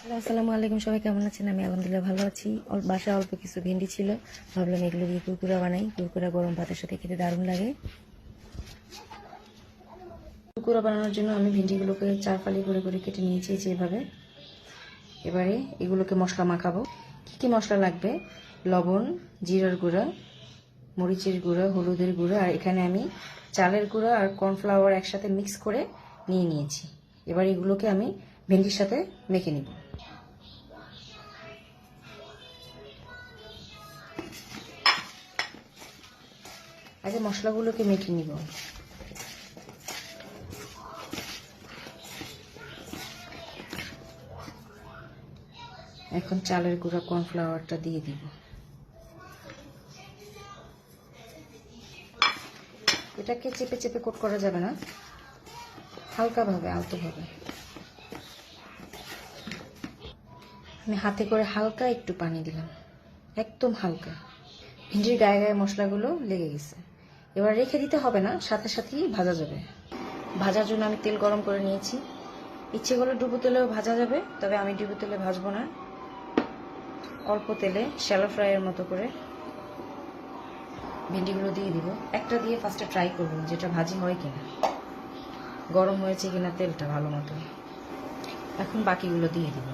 আসসালামু আলাইকুম। সবাই কেমন আছেন? আমি আলহামদুলিল্লাহ ভালো আছি। বাসায় অল্প কিছু ভেন্ডি ছিল। ভাবলাম এগুলো দিয়ে কুরকুরা বানাই। কুরকুরা গরম ভাতের সাথে খেতে দারুণ লাগে। কুরকুরা বানানোর জন্য আমি ভেন্ডিগুলোকে চার ফালি করে করে কেটে নিয়েছি যেভাবে এবারে এগুলোকে মশলা মাখাবো। কি কি মশলা লাগবে? লবণ, জিরার গুঁড়া, মরিচের গুঁড়া, হলুদের গুঁড়া, আর এখানে আমি চালের গুঁড়া আর কর্নফ্লাওয়ার একসাথে মিক্স করে নিয়ে নিয়েছি। এবার এগুলোকে আমি ভেন্ডির সাথে মেখে নিব। আগে মশলাগুলোকে মেখে নিব। এখন চালের গুঁড়া কর্নফ্লাওয়ারটা দিয়ে দিব। এটাকে চেপে চেপে কোট করা যাবে না, হালকাভাবে, আলতোভাবে। আমি হাতে করে হালকা একটু পানি দিলাম, একদম হালকা। ভিন্ডির গায়ে গায়ে মশলাগুলো লেগে গেছে। এবার রেখে দিতে হবে না, সাথে সাথেই ভাজা যাবে। ভাজার জন্য আমি তেল গরম করে নিয়েছি। ইচ্ছে করলে ডুবো তেলেও ভাজা যাবে, তবে আমি ডুবো তেলে ভাজবো না। অল্প তেলে শ্যালো ফ্রাইয়ের মতো করে ভেন্ডিগুলো দিয়ে দিব। একটা দিয়ে ফার্স্টে ট্রাই করব যেটা ভাজি হয় কিনা। গরম হয়েছে কিনা তেলটা ভালো মতো। এখন বাকিগুলো দিয়ে দিব।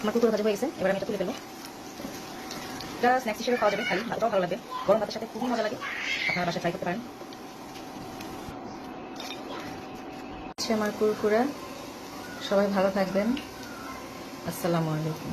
আমার কুকুর ভাজা হয়ে গেছে, এবার আমি এটা তুলে ফেলব। এটা স্ন্যাক্স হিসেবে খাওয়া যাবে খালি ভাতটাও ভালো লাগবে গরম ভাতের সাথে খুবই মজা লাগে। আপনারা বাসায় ট্রাই করতে পারেন। আমার কুরকুরা। সবাই ভালো থাকবেন। আসসালামু আলাইকুম।